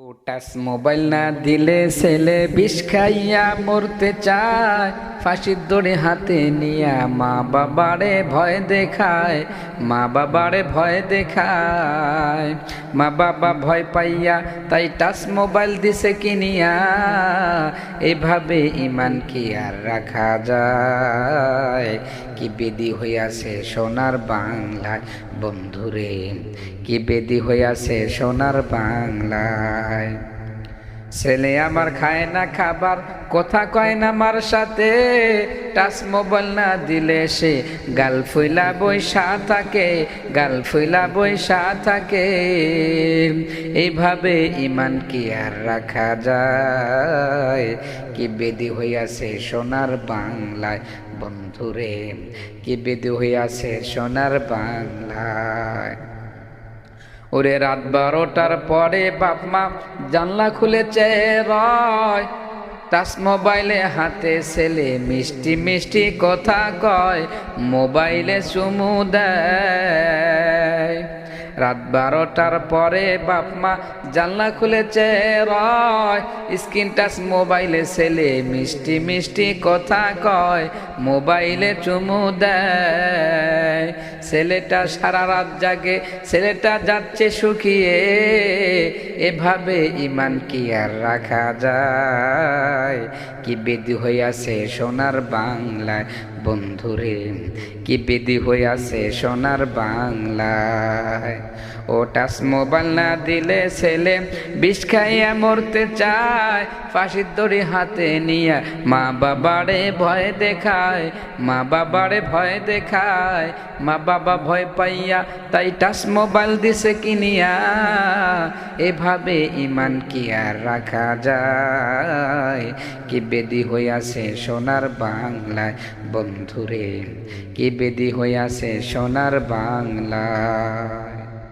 o touch mobile না দিলে ছেলে বিষ খাইয়া মরতে চায়। ফাঁসির দড়ি হাতে নিয়া মা বাবারে ভয় দেখায়, মা বাবারে ভয় দেখায়। মা বাবা ভয় পাইয়া তাই টাচ মোবাইল দিছে কিনিয়া, এভাবে ইমান কি আর রাখা যায়? কি বেদি হইয়াছে সোনার বাংলায়? বন্ধুরে, কি বেদি হইয়াছে সোনার বাংলায়? ছেলে আমার খায় না খাবার, কথা কয় না আমার সাথে। টাচ মোবাইল না দিলে সে গাল ফুইলা বৈশা থাকে, গাল ফুইলা বৈশা থাকে। এইভাবে ইমান কি আর রাখা যায়? কি বেদি হইয়াছে সোনার বাংলায়? বন্ধুরে, কি বেদি হইয়াছে সোনার বাংলায়? ওরে রাত বারোটার পরে বাপমা জানলা খুলেছে, রয় টাচ মোবাইলে হাতে ছেলে, মিষ্টি মিষ্টি কথা কয়, মোবাইলে চুমু দেয়। রাত বারোটার পরে বাপ মা জানলা খুলেছে, রয়, স্ক্রিন টাচ মোবাইলে ছেলে, মিষ্টি মিষ্টি কথা কয়, মোবাইলে চুমু দেয়। ছেলেটা সারা রাত জাগে, ছেলেটা যাচ্ছে শুকিয়ে, এভাবে ইমান কি আর রাখা যায়? কি বেদি হইয়াছে সোনার বাংলায়? বন্ধুরে, কি বেদি হইয়াছে সোনার বাংলায়? ও টাচ মোবাইল না দিলে ছেলে বিষ খাইয়া মরতে চায়। ফাঁসির দড়ি হাতে নিয়া মা বাবারে ভয় দেখায়, মা বাবারে ভয় দেখায়। মা বাবা ভয় পাইয়া তাই টাচ মোবাইল দিছে কিনিয়া। এভাবে ইমান কি আর রাখা যায়? কি বেদি হইয়াছে সোনার বাংলায়? বন্ধুরে কি বেদি হইয়াছে সোনার বাংলায়